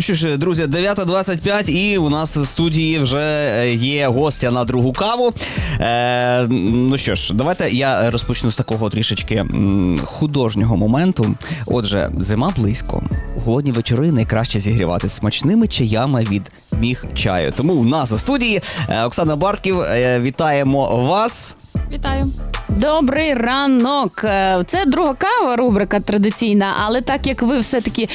Ну що ж, друзі, 9.25 і у нас в студії вже е, є гостя на другу каву. Е, ну що ж, давайте я розпочну з такого трішечки художнього моменту. Отже, зима близько. Голодні вечори найкраще зігрівати смачними чаями від міг чаю. Тому у нас у студії е, Оксана Бартків. Е, вітаємо вас. Вітаю. Добрий ранок. Е, Це друга кава, рубрика традиційна, але так як ви все-таки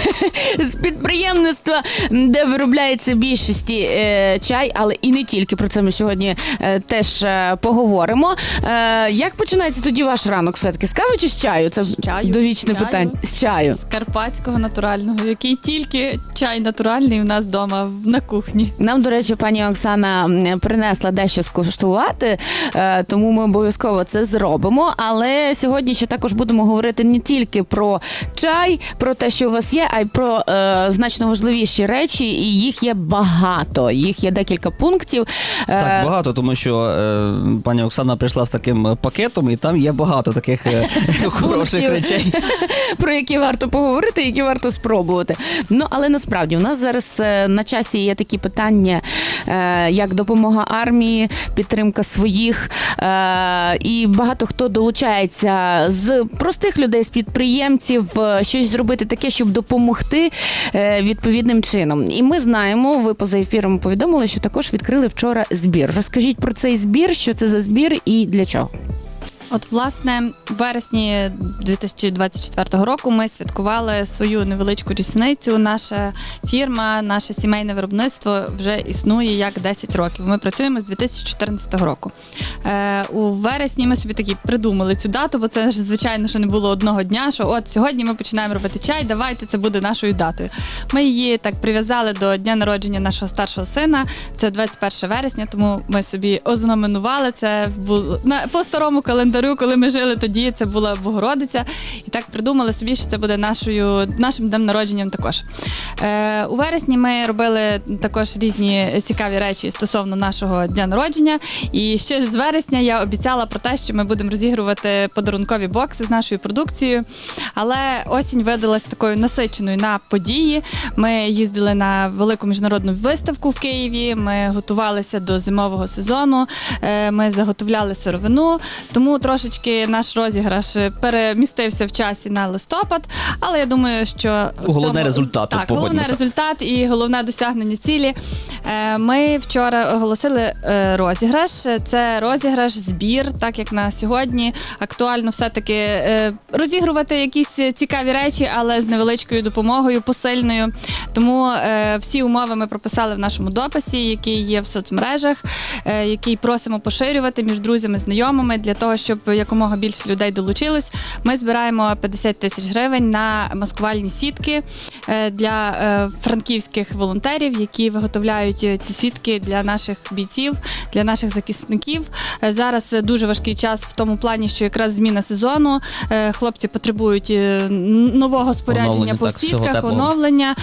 з підприємництва, де виробляється більшості е, чай, але і не тільки про це ми сьогодні е, теж поговоримо. Як починається тоді ваш ранок? Все-таки з кави чи з чаю? Це З чаю. довічне чаю. питання. З чаю. З карпатського натурального, який тільки чай натуральний у нас вдома на кухні. Нам, до речі, пані Оксана принесла дещо скуштувати, тому ми обов'язково це зробимо. Але сьогодні ще також будемо говорити не тільки про чай, про те, що у вас є, а й про е, значно важливіші речі, і їх є багато. Їх є декілька пунктів. Е, Так, багато, тому що е, пані Оксана прийшла з таким пакетом, і там є багато таких е, хороших речей. про які варто поговорити, які варто спробувати. Ну але насправді у нас зараз е, на часі є такі питання, е, як допомога армії, підтримка своїх. е, І багато хто долучається з простих людей, з підприємців, е, щось зробити таке, щоб допомогти е, відповідним чином. І ми знаємо, ви поза ефіром повідомили, що також відкрили вчора збір. Розкажіть про цей збір, що це за збір і для чого. От, власне, в вересні 2024 року ми святкували свою невеличку річницю. Наша фірма, наше сімейне виробництво вже існує як 10 років. Ми працюємо з 2014 року. Е, у вересні ми собі такі придумали цю дату, бо це ж звичайно, що не було одного дня. Що от сьогодні ми починаємо робити чай, давайте це буде нашою датою. Ми її так прив'язали до дня народження нашого старшого сина. Це 21 вересня, тому ми собі ознаменували це було на по старому календарю, коли ми жили тоді. Це була Богородиця, і так придумали собі, що це буде нашою нашим днем народженням. Також е, у вересні ми робили також різні цікаві речі стосовно нашого дня народження. І ще з вересня я обіцяла про те, що ми будемо розігрувати подарункові бокси з нашою продукцією. Але осінь видалась такою насиченою на події. Ми їздили на велику міжнародну виставку в Києві. Ми готувалися до зимового сезону. е, Ми заготовляли сировину, тому трошечки наш розіграш перемістився в часі на листопад. Але я думаю, що Головне цьому- результат, Так, головне результат і головне досягнення цілі. Е, Ми вчора оголосили е, розіграш. Це розіграш, збір, так як на сьогодні актуально все-таки е, розігрувати якісь цікаві речі, але з невеличкою допомогою, посильною. Тому е, всі умови ми прописали в нашому дописі, який є в соцмережах, е, який просимо поширювати між друзями, знайомими для того, щоб якомога більше людей долучилось. Ми збираємо 50 тисяч гривень на маскувальні сітки е, для е, франківських волонтерів, які виготовляють е, ці сітки для наших бійців, для наших захисників. Зараз дуже важкий час в тому плані, що якраз зміна сезону. Хлопці потребують нового спорядження Оновлення, по так, сітках, оновлення.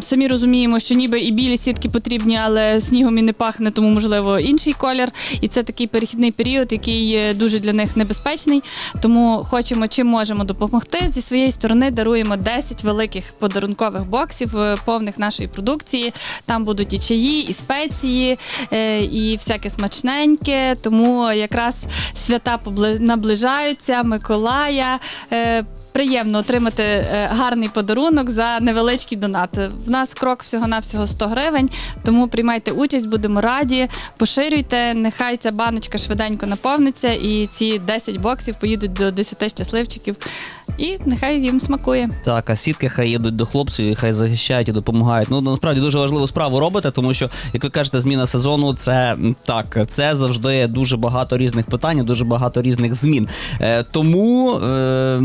Самі розуміємо, що ніби і білі сітки потрібні, але снігом і не пахне, тому можливо інший колір. І це такий перехідний період, який дуже для них небезпечний. Тому хочемо чим можемо допомогти. Зі своєї сторони даруємо 10 великих подарункових боксів, е, повних нашої продукції. Там будуть і чаї, і спеції, е, і всяке смачненьке. Тому якраз свята наближаються, Миколая. Приємно отримати е, гарний подарунок за невеличкий донат. В нас крок всього-навсього 100 гривень, тому приймайте участь, будемо раді. Поширюйте, нехай ця баночка швиденько наповниться, і ці 10 боксів поїдуть до 10 щасливчиків. І нехай їм смакує. Так, а сітки хай їдуть до хлопців і хай захищають і допомагають. Ну насправді дуже важливу справу робите, тому що, як ви кажете, зміна сезону це так, це завжди дуже багато різних питань, дуже багато різних змін. Е, тому. Е,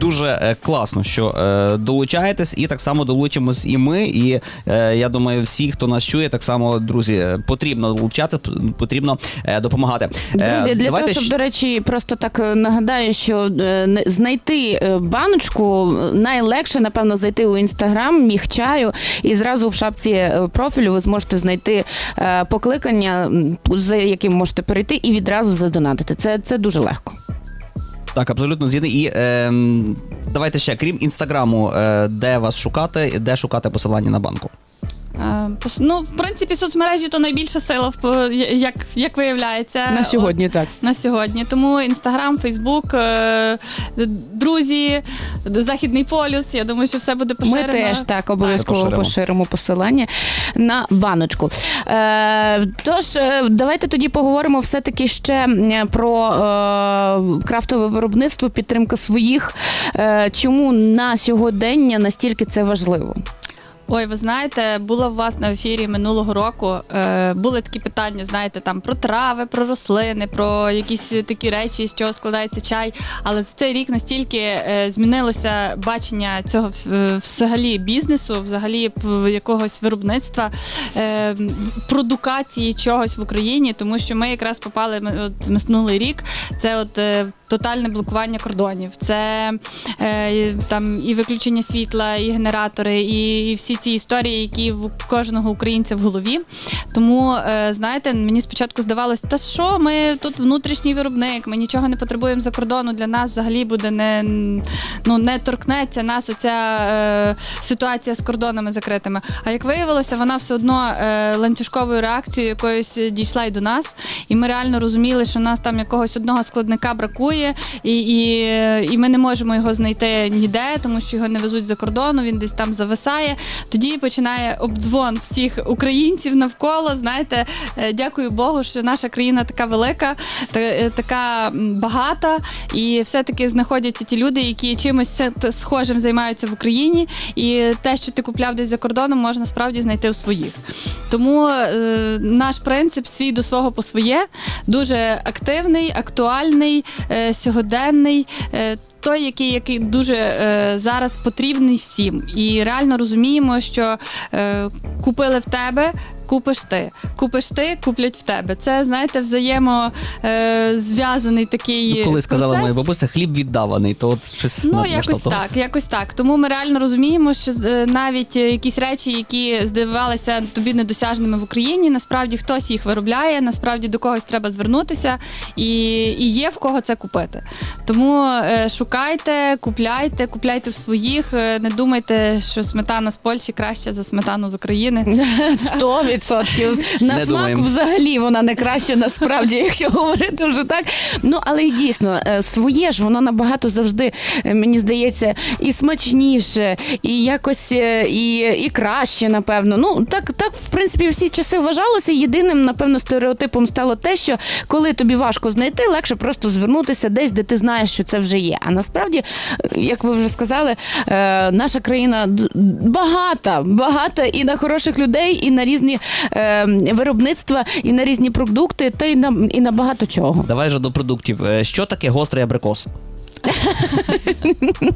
дуже е, класно, що е, долучаєтесь, і так само долучимось і ми. І е, я думаю, всі, хто нас чує, так само, друзі, потрібно долучати, потрібно допомагати. Друзі, для давайте того, щоб, до речі, просто так нагадаю, що знайти баночку найлегше, напевно, зайти у інстаграм, міг чаю, і зразу в шапці профілю ви зможете знайти покликання, за яким можете перейти, і відразу задонатити. Це, це дуже легко. Так, абсолютно згідний. І е, давайте ще, крім інстаграму, е, де вас шукати, де шукати посилання на банку. Е, Ну, в принципі, соцмережі то найбільша сила, в по- як, як виявляється. так. на сьогодні. Тому інстаграм, Фейсбук, е, друзі, Західний полюс. Я думаю, що все буде Ми теж так обов'язково Поширимо. поширимо посилання на баночку. Е, тож, е, давайте тоді поговоримо все-таки ще про е, крафтове виробництво, підтримка своїх. Е, чому на сьогодення настільки це важливо? Ой, ви знаєте, було у вас на ефірі минулого року. Е, були такі питання, знаєте, там про трави, про рослини, про якісь такі речі, з чого складається чай. Але за цей рік настільки е, змінилося бачення цього е, взагалі бізнесу, взагалі якогось виробництва, е, продукації чогось в Україні, тому що ми якраз попали от, минулий рік. Це от. е, Тотальне блокування кордонів, це е, там і виключення світла, і генератори, і, і всі ці історії, які в кожного українця в голові. Тому е, знаєте, мені спочатку здавалось, та що ми тут внутрішній виробник, ми нічого не потребуємо за кордону. Для нас взагалі буде не ну не торкнеться нас оця е, ситуація з кордонами закритими. А як виявилося, вона все одно е, ланцюжковою реакцією якоюсь дійшла й до нас, і ми реально розуміли, що нас там якогось одного складника бракує, і, і, і ми не можемо його знайти ніде, тому що його не везуть за кордону, він десь там зависає. Тоді починає обдзвон всіх українців навколо. Знаєте, е, дякую Богу, що наша країна така велика, е, така багата, і все-таки знаходяться ті люди, які чимось схожим займаються в Україні. І те, що ти купляв десь за кордоном, можна справді знайти у своїх. Тому е, наш принцип свій до свого по своє дуже активний, актуальний, е, сьогоденний. Е, той, який, який дуже е, зараз потрібний всім, і реально розуміємо, що е, купили в тебе, купиш ти. Купиш ти, куплять в тебе. Це знаєте, взаємо е, такий. Ну, коли сказала процес. моя бабуся, хліб віддаваний, то от щось Ну, на- якось так, якось так. Тому ми реально розуміємо, що е, навіть е, якісь речі, які здавалися тобі недосяжними в Україні, насправді хтось їх виробляє, насправді до когось треба звернутися, і, і є в кого це купити. Тому е, шукайте, купляйте, купляйте в своїх. е, Не думайте, що сметана з Польщі краще за сметану з України. Сто відсотків. На Не смак думаємо. взагалі вона не краще насправді, якщо говорити вже так. Ну але й дійсно е, своє ж воно набагато завжди, е, мені здається, і смачніше, і якось е, і, і краще, напевно. Ну так, так, в принципі, всі часи вважалося. Єдиним, напевно, стереотипом стало те, що коли тобі важко знайти, легше просто звернутися десь, де ти знаєш, що це вже є. А насправді, е, як ви вже сказали, е, наша країна д- багата, багата і на хороших людей, і на різні виробництва, і на різні продукти, та й на і на багато чого. Давай же до продуктів. Е, Що таке гострий абрикос?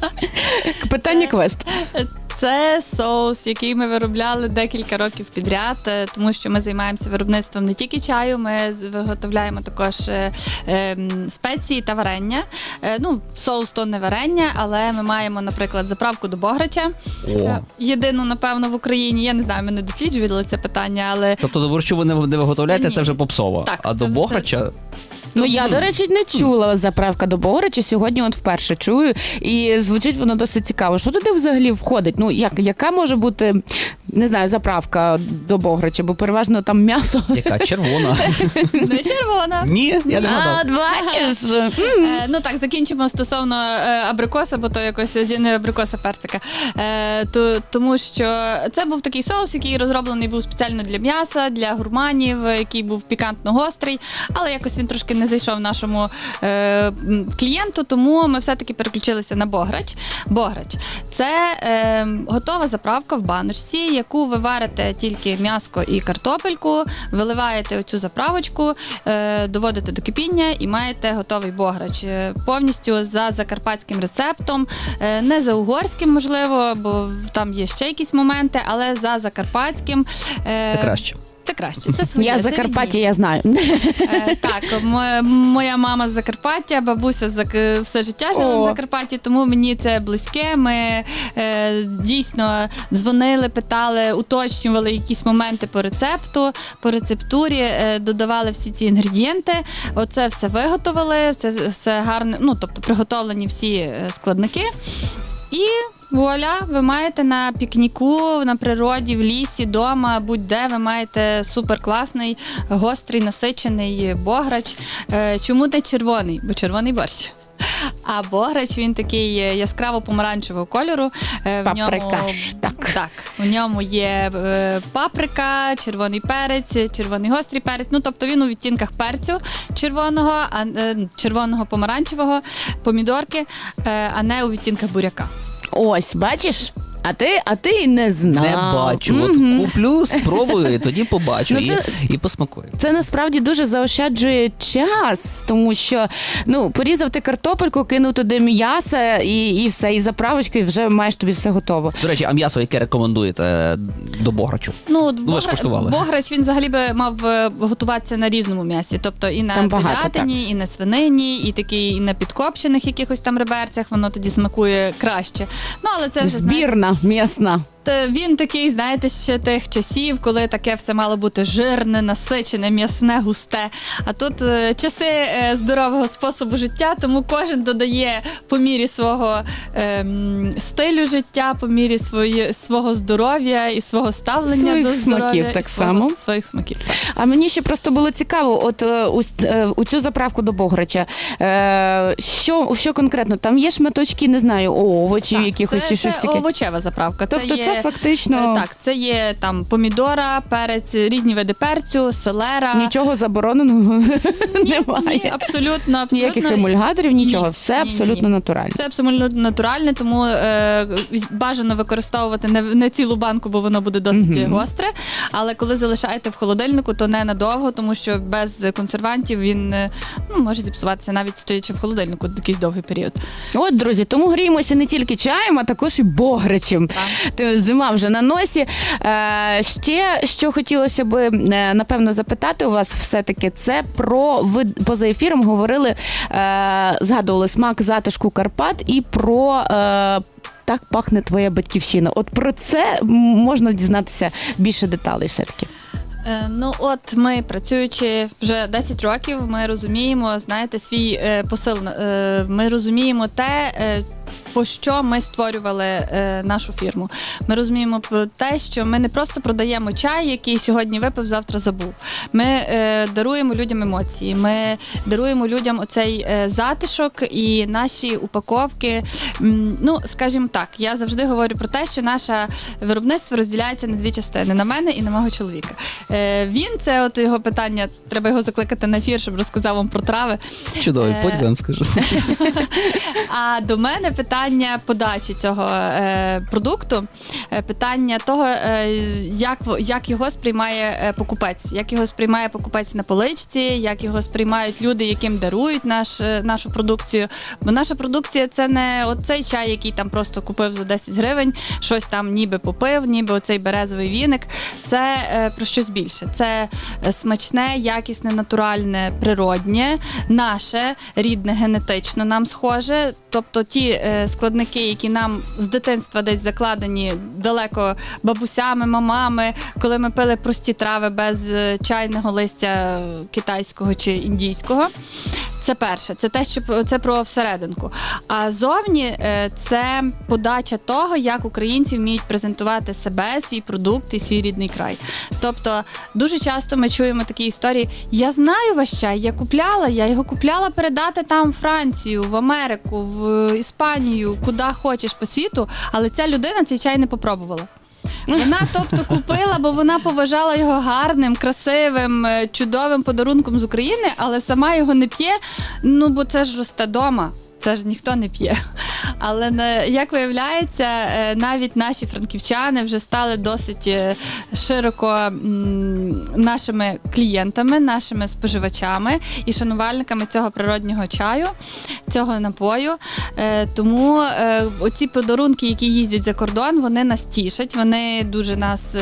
Питання квест. Це соус, який ми виробляли декілька років підряд, е, тому що ми займаємося виробництвом не тільки чаю, ми виготовляємо також е, е, спеції та варення. Е, ну, соус то не варення, але ми маємо, наприклад, заправку до бограча. О. Єдину, напевно, в Україні. Я не знаю, ми не досліджували це питання, але Тобто до борщу ви не, виготовляєте, Ні. це вже попсово. Так, а це- до це- бограча Ну я, до речі, не чула заправка до Бограча. Сьогодні от вперше чую. І звучить воно досить цікаво. Що туди взагалі входить? Ну, як, яка може бути, не знаю, заправка до Бограча, бо переважно там м'ясо. яка червона. не червона. Ні, я не А, бачиш. Е, ну так, закінчимо стосовно е, абрикоса, бо то якось не абрикоса персика. Е, то, тому що це був такий соус, який розроблений був спеціально для м'яса, для гурманів, який був пікантно гострий, але якось він трошки не зайшов нашому е, клієнту, тому ми все-таки переключилися на бограч. Бограч це е, готова заправка в баночці, яку ви варите тільки м'яско і картопельку, виливаєте оцю заправочку, е, доводите до кипіння і маєте готовий бограч. Е, Повністю за закарпатським рецептом, е, не за угорським, можливо, бо там є ще якісь моменти, але за закарпатським. е, Це краще. Це краще. Це своє. Я це Закарпаття, я знаю. Е, Так, мо- моя мама з Закарпаття, бабуся з все життя жила О. на Закарпатті, тому мені це близьке. Ми е, дійсно дзвонили, питали, уточнювали якісь моменти по рецепту, по рецептурі, е, додавали всі ці інгредієнти. Оце все виготовили, це все гарно, ну тобто приготовлені всі е, складники. І вуаля, ви маєте на пікніку, на природі, в лісі, вдома, будь-де ви маєте суперкласний, гострий, насичений бограч. Е, Чому не червоний? Бо червоний борщ. А бограч він такий е, яскраво-помаранчевого кольору. Е, в ньому- так. так, в ньому є е, паприка, червоний перець, червоний гострий перець. Ну тобто він у відтінках перцю червоного, а червоного помаранчевого, помідорки, а не у відтінках буряка. Ось, бачиш? А ти, а ти й не знав. Не бачу. От куплю, спробую, і тоді побачу. Ну, і, це- і посмакую. Це насправді дуже заощаджує час, тому що ну порізав ти картопельку, кинув туди м'ясо і, і все, і заправочку, і вже маєш тобі все готово. До речі, а м'ясо, яке рекомендуєте е, до бограчу? Ну, от Ну, ви ж богра- куштували. бограч він взагалі би мав е, готуватися на різному м'ясі, тобто і на Там багато, телятині, і на свинині, і такий, і на підкопчених якихось там реберцях, воно тоді смакує краще. Ну але це вже знаєте, Збірна Та Він такий, знаєте, ще тих часів, коли таке все мало бути жирне, насичене, м'ясне, густе. А тут е, часи е, здорового способу життя, тому кожен додає по мірі свого ем, стилю життя, по мірі свої, свого здоров'я і свого ставлення Своїх до здоров'я. смаків так свого- само. Своїх смаків. так. А мені ще просто було цікаво, от е, у, е, у цю заправку до Бограча. Е, що, що конкретно? Там є шматочки, не знаю, овочів, якихось чи щось це овочева заправка. Тобто це, це, фактично е, так, це є там помідора, перець, різні види перцю, селера. нічого забороненого Ні, немає. Ні, абсолютно, абсолютно. Ніяких емульгаторів, нічого, Ні, все ні, абсолютно ні. натуральне. Це абсолютно натуральне, тому е, бажано використовувати не, не цілу банку, бо воно буде досить Мгм. гостре. Але коли залишаєте в холодильнику, то не надовго, тому що без консервантів він е, ну, може зіпсуватися навіть стоячи в холодильнику якийсь довгий період. От, друзі, тому гріємося не тільки чаєм, а також і бограчем. Ти- Зима вже на носі. Е, ще що хотілося би е, напевно запитати у вас, все-таки це про ви поза ефіром говорили, е, згадували смак затишку Карпат і про. Так пахне твоя батьківщина. От про це можна дізнатися більше деталей все-таки. Е, ну от ми працюючи вже 10 років, ми розуміємо, знаєте, свій посил. Ми розуміємо те. По що ми створювали е, нашу фірму? Ми розуміємо про те, що ми не просто продаємо чай, який сьогодні випив, завтра забув. Ми е, даруємо людям емоції. Ми даруємо людям оцей е, затишок і наші упаковки. М, ну, скажімо так, я завжди говорю про те, що наше виробництво розділяється на дві частини: на мене і на мого чоловіка. Е, він це от його питання. Треба його закликати на ефір, щоб розказав вам про трави. Чудовий, Е, потім вам скажу. А до мене питання подачі цього е, продукту, е, питання того, е, як, як його сприймає е, покупець, як його сприймає покупець на поличці, як його сприймають люди, яким дарують наш, е, нашу продукцію. Бо наша продукція це не оцей чай, який там просто купив за 10 гривень, щось там ніби попив, ніби оцей березовий віник. Це е, про щось більше. Це е, смачне, якісне, натуральне, природнє, наше, рідне, генетично нам схоже. Тобто ті е, складники, які нам з дитинства десь закладені далеко бабусями, мамами, коли ми пили прості трави без е, чайного листя е, китайського чи індійського. Це перше, це те, що це про всерединку. А зовні е, це подача того, як українці вміють презентувати себе, свій продукт і свій рідний край. Тобто, дуже часто ми чуємо такі історії: я знаю ваш чай, я купляла, я його купляла передати там в Францію, в Америку, в Іспанію, куди хочеш по світу, але ця людина цей чай не попробувала. Вона, тобто, купила, бо вона поважала його гарним, красивим, е, чудовим подарунком з України, але сама його не п'є. Ну бо це ж росте дома. Це ж ніхто не п'є. Але як виявляється, е, навіть наші франківчани вже стали досить е, широко нашими клієнтами, нашими споживачами і шанувальниками цього природнього чаю, цього напою. Е, Тому оці подарунки, які їздять за кордон, вони нас тішать. Вони дуже нас,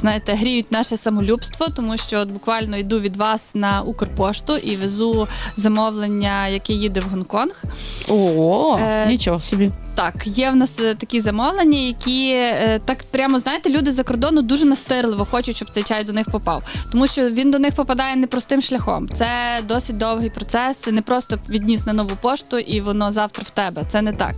знаєте, гріють наше самолюбство, тому що от буквально йду від вас на Укрпошту і везу замовлення, яке їде в Гонконг. О, Е, нічого собі. Так, є в нас е, такі замовлення, які е, так прямо знаєте, люди за кордону дуже настирливо хочуть, щоб цей чай до них попав, тому що він до них попадає непростим шляхом. Це досить довгий процес. Це не просто відніс на нову пошту і воно завтра в тебе. Це не так.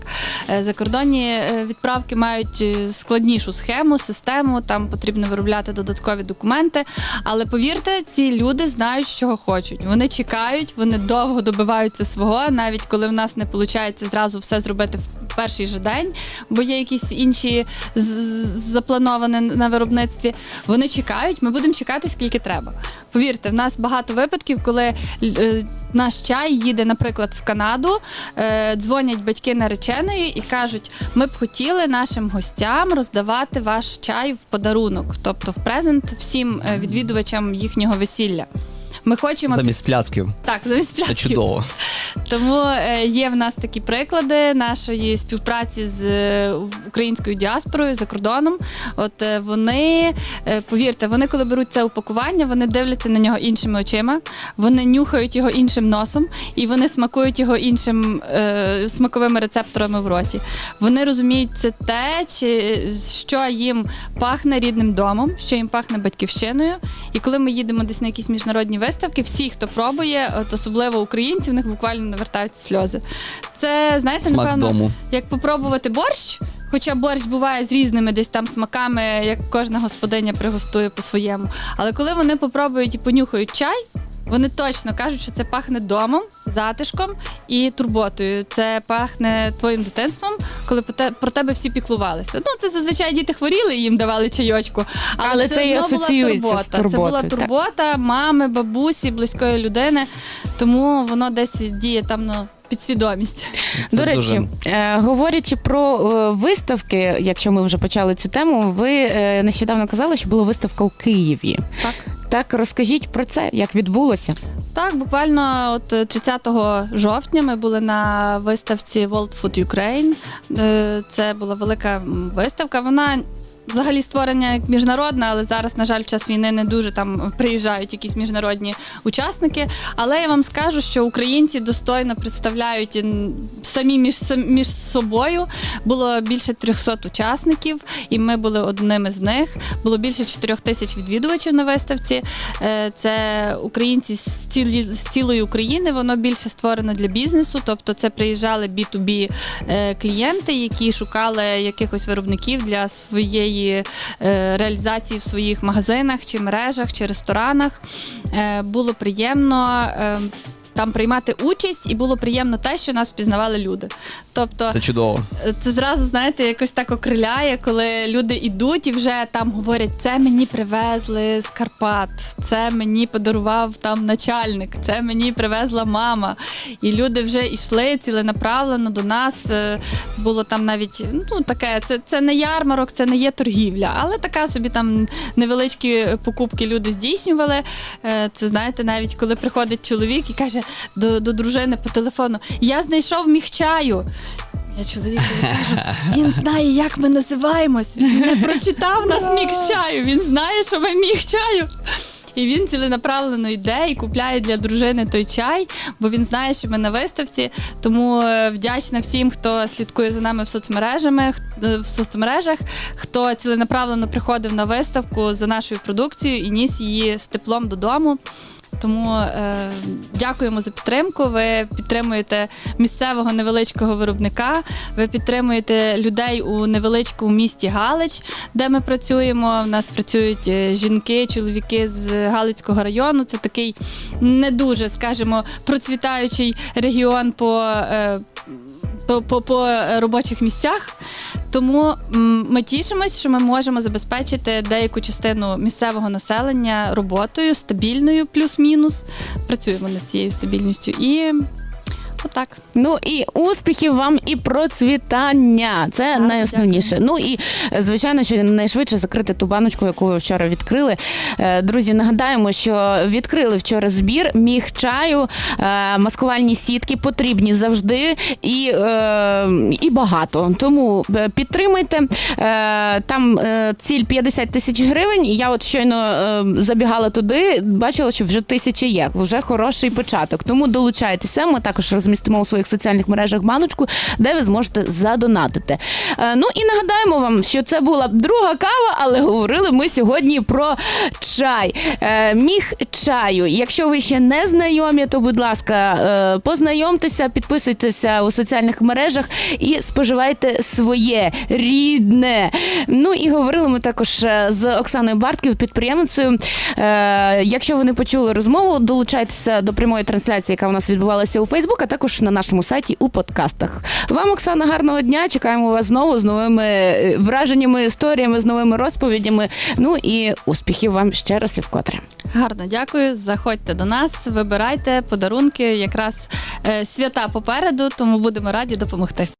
Е, Закордонні відправки мають складнішу схему, систему. Там потрібно виробляти додаткові документи. Але повірте, ці люди знають, чого хочуть. Вони чекають, вони довго добиваються свого, навіть коли в нас не виходить зразу все зробити в перший же день, бо є якісь інші заплановані на виробництві. Вони чекають, ми будемо чекати скільки треба. Повірте, в нас багато випадків, коли е, наш чай їде, наприклад, в Канаду, е, дзвонять батьки нареченої і кажуть: ми б хотіли нашим гостям роздавати ваш чай в подарунок, тобто в презент всім е, відвідувачам їхнього весілля. Ми хочемо Замість пляцків. так, замість Це чудово. Тому е, є в нас такі приклади нашої співпраці з е, українською діаспорою за кордоном. От е, вони, повірте, вони, коли беруть це упакування, вони дивляться на нього іншими очима, вони нюхають його іншим носом і вони смакують його іншим е, смаковими рецепторами в роті. Вони розуміють це те, чи, що їм пахне рідним домом, що їм пахне батьківщиною. І коли ми їдемо десь на якісь міжнародні виставки, всі, хто пробує, от особливо українці, в них буквально навертаються сльози. Це знаєте, Смак напевно, дому. як попробувати борщ. Хоча борщ буває з різними десь там смаками, як кожна господиня пригостує по-своєму. Але коли вони попробують і понюхають чай, вони точно кажуть, що це пахне домом, затишком і турботою. Це пахне твоїм дитинством, коли по те- про тебе всі піклувалися. Ну, це зазвичай діти хворіли і їм давали чайочку. Але, Але це це і одно була асоціюється з турбота. Це була турботою, так. турбота мами, бабусі, близької людини. Тому воно десь діє там ну, підсвідомість. Це До речі, дуже- е, говорячи про е, виставки, якщо ми вже почали цю тему, ви е, нещодавно казали, що була виставка у Києві. Так. Так, розкажіть про це, як відбулося. Так, буквально от е, 30 жовтня ми були на виставці World Food Ukraine. Е, Це була велика виставка. Вона взагалі створення як міжнародна, але зараз, на жаль, в час війни не дуже там приїжджають якісь міжнародні учасники. Але я вам скажу, що українці достойно представляють самі між між собою. Було більше 300 учасників, і ми були одними з них. Було більше 4 тисяч відвідувачів на виставці. Е, Це українці з, цілої України. Воно більше створено для бізнесу. Тобто, це приїжджали B2B е, клієнти, які шукали якихось виробників для своєї е, реалізації в своїх магазинах чи мережах чи ресторанах. Було приємно. Е, Там приймати участь, і було приємно те, що нас впізнавали люди. Тобто, Це чудово. це зразу, знаєте, якось так окриляє, коли люди йдуть і вже там говорять: це мені привезли з Карпат, це мені подарував там начальник, це мені привезла мама. І люди вже йшли ціленаправлено до нас. Е, Було там навіть ну таке, це, це не ярмарок, це не є торгівля, але така собі там невеличкі покупки люди здійснювали. Е, Це знаєте, навіть коли приходить чоловік і каже до, до дружини по телефону: Я знайшов міг чаю. Я чоловікові кажу, він знає, як ми називаємось. Він не прочитав нас міг чаю. Він знає, що ми міг чаю. І він ціленаправлено йде і купляє для дружини той чай, бо він знає, що ми на виставці. Тому е, вдячна всім, хто слідкує за нами в соцмережами, е, в соцмережах, хто ціленаправлено приходив на виставку за нашою продукцією і ніс її з теплом додому. Тому е, дякуємо за підтримку. Ви підтримуєте місцевого невеличкого виробника. Ви підтримуєте людей у невеличкому місті Галич, де ми працюємо. У нас працюють е, жінки, чоловіки з Галицького району. Це такий не дуже, скажімо, процвітаючий регіон по. Е, по по, робочих місцях. Тому ми тішимось, що ми можемо забезпечити деяку частину місцевого населення роботою стабільною, плюс-мінус. Працюємо над цією стабільністю і отак. Ну і успіхів вам і процвітання. Це Так, найосновніше. Ну і е, звичайно, що найшвидше закрити ту баночку, яку ви вчора відкрили. Е, Друзі, нагадаємо, що відкрили вчора збір міг чаю, е, маскувальні сітки потрібні завжди і, е, і багато. Тому е, підтримайте. Е, Там е, ціль 50 тисяч гривень. Я от щойно е, забігала туди, бачила, що вже тисячі є. Вже хороший початок. Тому долучайтеся. Ми також розмістимо у своїх соціальних мережах баночку, де ви зможете задонатити. Е, Ну і нагадаємо вам, що це була друга кава, але говорили ми сьогодні про чай. Е, Міг чаю. Якщо ви ще не знайомі, то будь ласка, е, познайомтеся, підписуйтеся у соціальних мережах і споживайте своє рідне. Ну і говорили ми також з Оксаною Бартків, підприємницею. Якщо ви не почули розмову, долучайтеся до прямої трансляції, яка у нас відбувалася у Фейсбук, а також на нашому сайті у подкастах. Вам, Оксана, гарного дня. Чекаємо вас знову з новими е, враженнями, історіями, з новими розповідями. Ну і успіхів вам ще раз і вкотре. Гарно, дякую. Заходьте до нас, вибирайте подарунки. Якраз е, свята попереду, тому будемо раді допомогти.